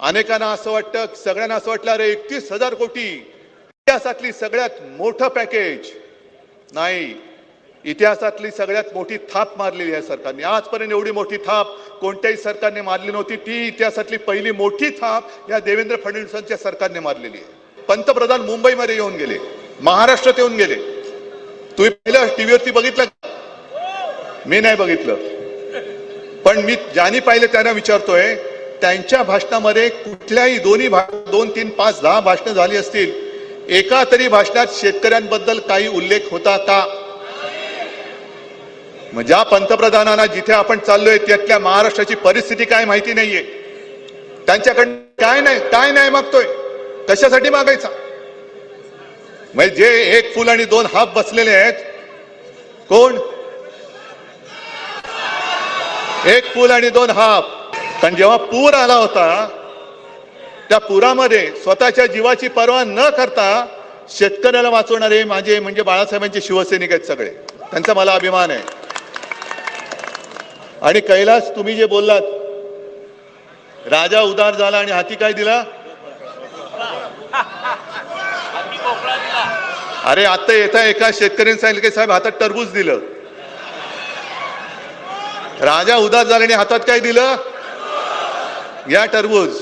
अनेकांना असं वाटतं सगळ्यांना असं वाटलं अरे एकतीस हजार कोटी. इतिहासातली सगळ्यात मोठं पॅकेज नाही इतिहासातली सगळ्यात मोठी थाप मारलेली आहे सरकारने. आजपर्यंत एवढी मोठी थाप कोणत्याही सरकारने मारली नव्हती. ती इतिहासातली पहिली मोठी थाप या देवेंद्र फडणवीसांच्या सरकारने मारलेली आहे. पंतप्रधान मुंबईमध्ये येऊन गेले महाराष्ट्रात येऊन गेले. तुम्ही पहिलं टीव्हीवरती बघितलं का? मी नाही बघितलं. पण मी ज्यांनी पाहिलं त्यांना विचारतोय त्यांच्या भाषणामध्ये कुठल्याही दोन्ही भा दोन तीन पाच दहा भाषणं झाली असतील एका तरी भाषणात शेतकऱ्यांबद्दल काही उल्लेख होता का? मग ज्या पंतप्रधानांना जिथे आपण चाललोय त्यातल्या महाराष्ट्राची परिस्थिती काय माहिती नाहीये. त्यांच्याकडे काय नाही काय नाही मागतोय. कशासाठी मागायचा? म्हणजे जे एक फुल आणि दोन हाफ बसलेले आहेत कोण? एक फुल आणि दोन हाफ. कारण जेव्हा पूर आला होता त्या पुरामध्ये स्वतःच्या जीवाची पर्वा न करता शेतकऱ्याला वाचवणारे माझे म्हणजे बाळासाहेबांचे शिवसैनिक आहेत सगळे. त्यांचा मला अभिमान आहे. आणि कैलास तुम्ही जे बोललात राजा उदार झाला आणि हाती काय दिला? अरे आता येता एका शेतकऱ्याने सांगितलं की साहेब हातात टरबूज दिलं. राजा उदास झाल्याने हातात काय दिलं? या टरबूज